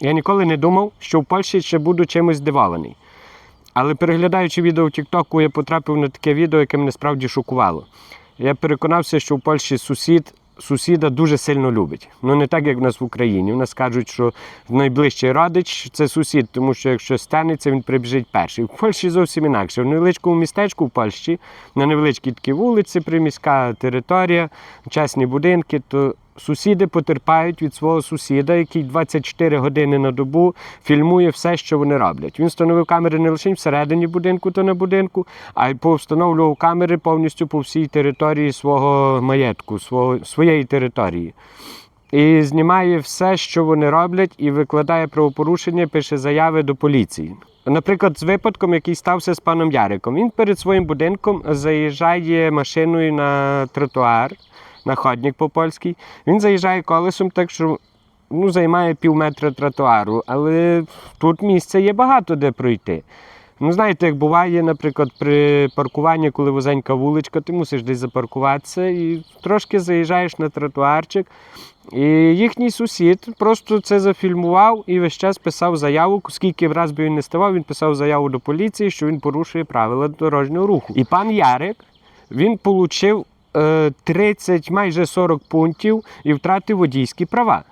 Я ніколи не думав, що в Польщі ще буду чимось здивований. Але переглядаючи відео в Тіктоку, я потрапив на таке відео, яке мене справді шокувало. Я переконався, що в Польщі сусід сусіда дуже сильно любить. Ну не так, як в нас в Україні. В нас кажуть, що найближчий родич це сусід, тому що якщо станеться, він прибіжить перший. В Польщі зовсім інакше. В невеличкому містечку в Польщі, на невеличкій такі вулиці, приміська територія, частні будинки, то сусіди потерпають від свого сусіда, який 24 години на добу фільмує все, що вони роблять. Він встановив камери не лише всередині будинку та на будинку, а й повстановлював камери повністю по всій території свого маєтку, свого, своєї території. І знімає все, що вони роблять, і викладає правопорушення, пише заяви до поліції. Наприклад, з випадком, який стався з паном Яриком, він перед своїм будинком заїжджає машиною на тротуар, на ходник по-польськи. Він заїжджає колесом, так що ну, займає пів метра тротуару, але тут місця є багато де пройти. Ну, знаєте, як буває, наприклад, при паркуванні, коли вузенька вуличка, ти мусиш десь запаркуватися і трошки заїжджаєш на тротуарчик. І їхній сусід просто це зафільмував і весь час писав заяву. Скільки раз би він не ставав, він писав заяву до поліції, що він порушує правила дорожнього руху. І пан Ярик він отримав 30, майже 40 пунктів і втратив водійські права.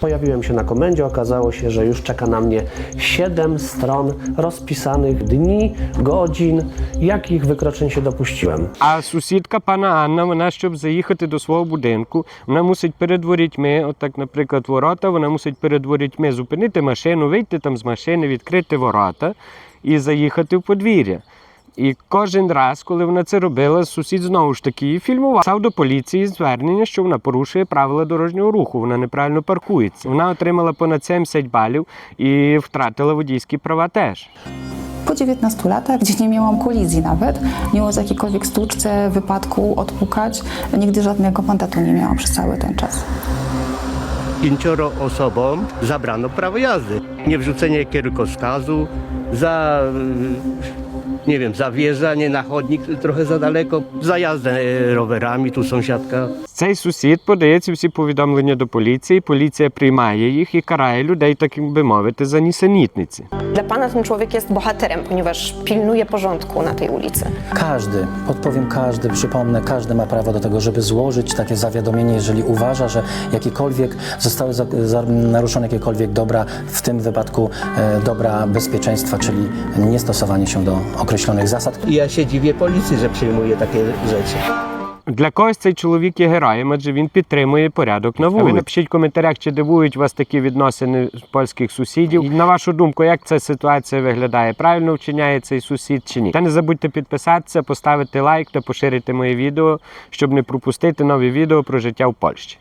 Pojawiłem się na komendzie, okazało się, że już czeka na mnie 7 stron rozpisanych dni, godzin, jakich wykroczeń się dopuściłem. А сусідка пана Анна, вона, щоб заїхати до свого будинку, вона мусить перед ворітьми, отак, наприклад, ворота, вона мусить перед ворітьми зупинити машину, вийти там з машини, відкрити ворота і заїхати в подвір'я. І кожен раз, коли вона це робила, сусід знову ж таки її фільмував. Писав до поліції звернення, що вона порушує правила дорожнього руху, вона неправильно паркується. Вона отримала понад 70 балів і втратила водійські права теж. Po 19 latach, gdzie nie miałam kolizji nawet, nie było z jakiejkolwiek stłuczce, wypadku, odpukać, nigdy żadnego mandatu nie miałam przez cały ten czas. pięcioro osobom zabrano prawo jazdy. Niewrzucenie kierunkowskazu, za, nie wiem, za wjeżdżanie na chodnik trochę za daleko, za jazdę e, rowerami, tu sąsiadka. Цей сусід подає ці всі повідомлення до поліції, поліція приймає їх і карає людей, так би мовити, за нісенітниці. Dla pana ten człowiek jest bohaterem, ponieważ pilnuje porządku na tej ulicy. Każdy, podpowiem każdy, przypomnę, każdy ma prawo do tego, żeby złożyć takie zawiadomienie, jeżeli uważa, że jakiekolwiek zostały za, za, naruszone jakiekolwiek dobra, w tym wypadku e, dobra bezpieczeństwa, czyli niestosowanie się do Określonych zasad. I ja się dziwię policji, że przyjmuje takie rzeczy. Для когось цей чоловік є героєм, адже він підтримує порядок на вулиці. Ви напишіть в коментарях, чи дивують вас такі відносини з польських сусідів. І на вашу думку, як ця ситуація виглядає? Правильно вчиняє цей сусід чи ні? Та не забудьте підписатися, поставити лайк та поширити моє відео, щоб не пропустити нові відео про життя в Польщі.